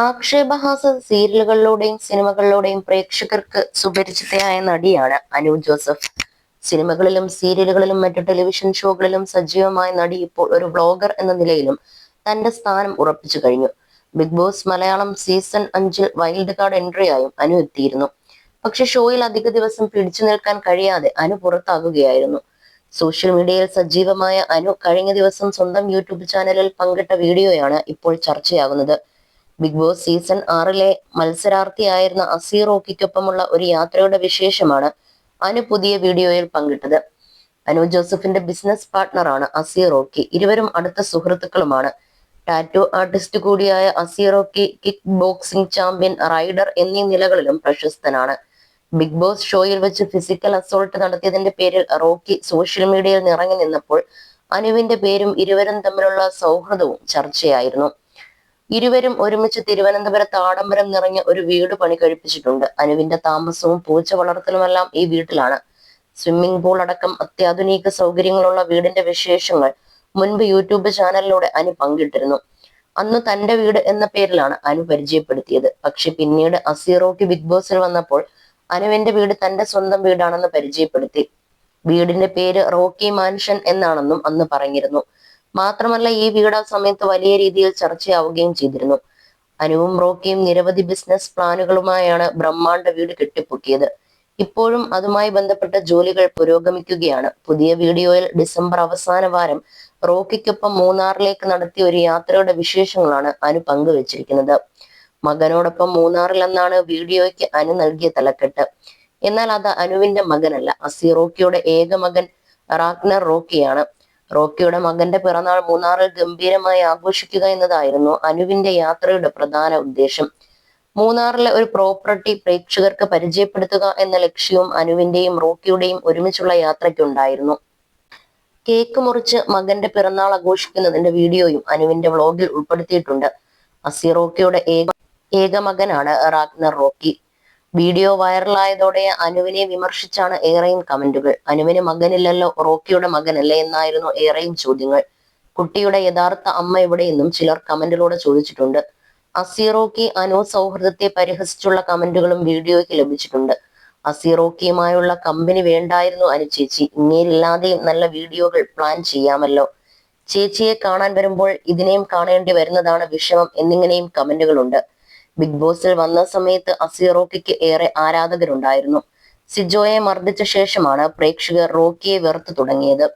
ആക്ഷേപഹാസ സീരിയലുകളിലൂടെയും സിനിമകളിലൂടെയും പ്രേക്ഷകർക്ക് സുപരിചിതയായ നടിയാണ് അനു ജോസഫ്. സിനിമകളിലും സീരിയലുകളിലും മറ്റു ടെലിവിഷൻ ഷോകളിലും സജീവമായ നടി ഇപ്പോൾ ഒരു വ്ളോഗർ എന്ന നിലയിലും തന്റെ സ്ഥാനം ഉറപ്പിച്ചു കഴിഞ്ഞു. ബിഗ് ബോസ് മലയാളം സീസൺ അഞ്ചിൽ വൈൽഡ് കാർഡ് എൻട്രിയായും അനു എത്തിയിരുന്നു. പക്ഷെ ഷോയിൽ അധിക ദിവസം പിടിച്ചു നിൽക്കാൻ കഴിയാതെ അനു പുറത്താകുകയായിരുന്നു. സോഷ്യൽ മീഡിയയിൽ സജീവമായ അനു കഴിഞ്ഞ ദിവസം സ്വന്തം യൂട്യൂബ് ചാനലിൽ പങ്കിട്ട വീഡിയോയാണ് ഇപ്പോൾ ചർച്ചയാകുന്നത്. ബിഗ് ബോസ് സീസൺ ആറിലെ മത്സരാർത്ഥിയായിരുന്ന അസീർ റോക്കിക്കൊപ്പമുള്ള ഒരു യാത്രയുടെ വിശേഷമാണ് അനു പുതിയ വീഡിയോയിൽ പങ്കിട്ടത്. അനു ജോസഫിന്റെ ബിസിനസ് പാർട്ട്ണറാണ് അസീർ റോക്കി. ഇരുവരും അടുത്ത സുഹൃത്തുക്കളുമാണ്. ടാറ്റു ആർട്ടിസ്റ്റ് കൂടിയായ അസീറോക്കി കിക്ക് ബോക്സിംഗ് ചാമ്പ്യൻ റൈഡർ എന്നീ നിലകളിലും പ്രശസ്തനാണ്. ബിഗ് ബോസ് ഷോയിൽ വെച്ച് ഫിസിക്കൽ അസോൾട്ട് നടത്തിയതിന്റെ പേരിൽ റോക്കി സോഷ്യൽ മീഡിയയിൽ നിറങ്ങി നിന്നപ്പോൾ അനുവിന്റെ പേരും ഇരുവരും തമ്മിലുള്ള സൗഹൃദവും ചർച്ചയായിരുന്നു. ഇരുവരും ഒരുമിച്ച് തിരുവനന്തപുരത്ത് ആഡംബരം നിറഞ്ഞ ഒരു വീട് പണി കഴിപ്പിച്ചിട്ടുണ്ട്. അനുവിന്റെ താമസവും പൂച്ച വളർത്തലുമെല്ലാം ഈ വീട്ടിലാണ്. സ്വിമ്മിംഗ് പൂൾ അടക്കം അത്യാധുനിക സൗകര്യങ്ങളുള്ള വീടിന്റെ വിശേഷങ്ങൾ മുൻപ് യൂട്യൂബ് ചാനലിലൂടെ അനു പങ്കിട്ടിരുന്നു. അന്ന് തന്റെ വീട് എന്ന പേരിലാണ് അനു പരിചയപ്പെടുത്തിയത്. പക്ഷെ പിന്നീട് അസീറോക്ക് ബിഗ് ബോസിൽ വന്നപ്പോൾ അനുവിന്റെ വീട് തന്റെ സ്വന്തം വീടാണെന്ന് പരിചയപ്പെടുത്തി. വീടിന്റെ പേര് റോക്കി മാൻഷൻ എന്നാണെന്നും അന്ന് പറഞ്ഞിരുന്നു. മാത്രമല്ല ഈ വീട് ആ സമയത്ത് വലിയ രീതിയിൽ ചർച്ചയാവുകയും ചെയ്തിരുന്നു. അനുവും റോക്കിയും നിരവധി ബിസിനസ് പ്ലാനുകളുമായാണ് ബ്രഹ്മാണ്ഡ വീട് കെട്ടിപ്പൊക്കിയത്. ഇപ്പോഴും അതുമായി ബന്ധപ്പെട്ട ജോലികൾ പുരോഗമിക്കുകയാണ്. പുതിയ വീഡിയോയിൽ ഡിസംബർ അവസാന വാരം റോക്കിക്കൊപ്പം മൂന്നാറിലേക്ക് നടത്തിയ ഒരു യാത്രയുടെ വിശേഷങ്ങളാണ് അനു പങ്കുവച്ചിരിക്കുന്നത്. മകനോടൊപ്പം മൂന്നാറിൽ എന്നാണ് വീഡിയോയ്ക്ക് അനു നൽകിയ തലക്കെട്ട്. എന്നാൽ അത് അനുവിന്റെ മകനല്ല. അസി റോക്കിയുടെ ഏക മകൻ റാഗ്നർ റോക്കിയാണ്. റോക്കിയുടെ മകന്റെ പിറന്നാൾ മൂന്നാറിൽ ഗംഭീരമായി ആഘോഷിക്കുക എന്നതായിരുന്നു അനുവിന്റെ യാത്രയുടെ പ്രധാന ഉദ്ദേശം. മൂന്നാറിലെ ഒരു പ്രോപ്പർട്ടി പ്രേക്ഷകർക്ക് പരിചയപ്പെടുത്തുക എന്ന ലക്ഷ്യവും അനുവിന്റെയും റോക്കിയുടെയും ഒരുമിച്ചുള്ള യാത്രയ്ക്കുണ്ടായിരുന്നു. കേക്ക് മുറിച്ച് മകന്റെ പിറന്നാൾ ആഘോഷിക്കുന്നതിന്റെ വീഡിയോയും അനുവിന്റെ വ്ളോഗിൽ ഉൾപ്പെടുത്തിയിട്ടുണ്ട്. അസിറോക്കിയുടെ ഏക ഏക മകനാണ് റാഗ്നർ റോക്കി. വീഡിയോ വൈറലായതോടെ അനുവിനെ വിമർശിച്ചാണ് ഏറെയും കമന്റുകൾ. അനുവിന് മകനില്ലല്ലോ റോക്കിയുടെ മകനല്ലേ എന്നായിരുന്നു ഏറെയും ചോദ്യങ്ങൾ. കുട്ടിയുടെ യഥാർത്ഥ അമ്മ എവിടെയെന്നും ചിലർ കമന്റിലൂടെ ചോദിച്ചിട്ടുണ്ട്. അസീറോക്കി അനു സൗഹൃദത്തെ പരിഹസിച്ചുള്ള കമന്റുകളും വീഡിയോയ്ക്ക് ലഭിച്ചിട്ടുണ്ട്. അസീറോക്കിയുമായുള്ള കമ്പനി വേണ്ടായിരുന്നു അനു ചേച്ചി. ഇങ്ങേരില്ലാതെയും നല്ല വീഡിയോകൾ പ്ലാൻ ചെയ്യാമല്ലോ. ചേച്ചിയെ കാണാൻ വരുമ്പോൾ ഇതിനെയും കാണേണ്ടി വരുന്നതാണ് വിഷമം എന്നിങ്ങനെയും കമന്റുകളുണ്ട്. ബിഗ് ബോസിൽ വന്ന സമയത്ത് അസീർ റോക്കിക്ക് ഏറെ ആരാധകരുണ്ടായിരുന്നു. സിജോയെ മർദ്ദിച്ച ശേഷമാണ് പ്രേക്ഷകർ റോക്കിയെ വെറുത്തു തുടങ്ങിയത്.